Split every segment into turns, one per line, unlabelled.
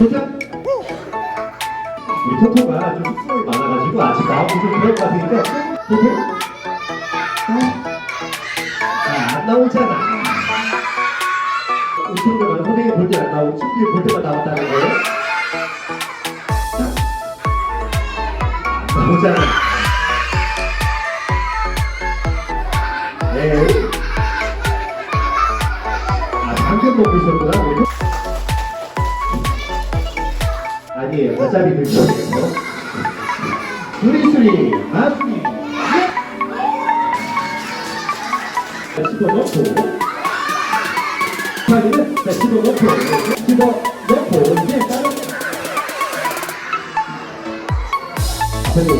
도전! 우리 토토가 좀 숙성이 많아가지고 아직 나오고 좀 그럴 것 같으니까 토토? 아, 안 나오잖아 우리 토토가 선생님 볼 때 안 나오고 친구들 볼 때만 나왔다는 거예요? 안 나오잖아 네. 아, 방금 먹고 있었구나. 아니에요. 어차피 늦었어요. 수리수리, 마수리. 자, 집어넣고. 파이는 자, 집어넣고. 집어넣고. 이제 다른.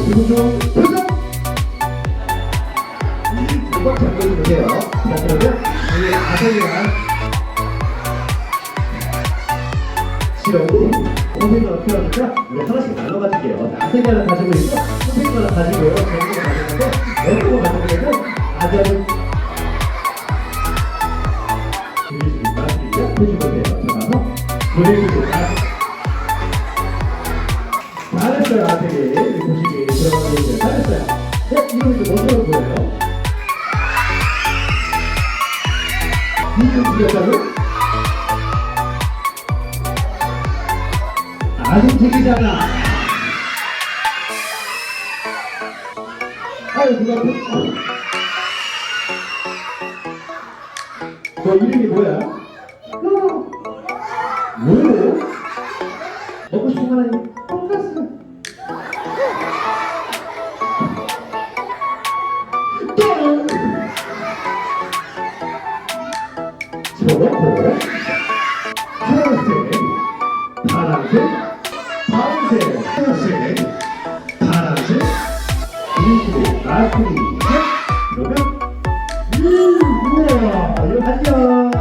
기분 좋은 표정. 한번 잠궈주세요. 자, 그러면 우리 가성이랑 실험도 선생님 어떻게 하니까 우리 하나씩 나눠 가질게요. 나생이 하나 가지고 있고 선생님 하나 가지고요. 정리가 가지고 거 가지고 있고 드리십니까? 드리죠? 해주면 돼요. 들어가서 보내주세요. 잘했어요, 아들이. 보시기 들어가고 있어요. 잘했어요. 어? 이거 이거 뭐처럼 보여요? 이거 틀렸다고? 아직 들리잖아. 아유, 누가 그, 너 이름이 뭐야? 뭐예요? 먹고 싶은 거 하나요? 돈가스. 땡! 집어넣고, 파란색, 파란색, 초록색, 하얀색, 파란색, 그리고 라크리 그러면 음, 우와, 안녕.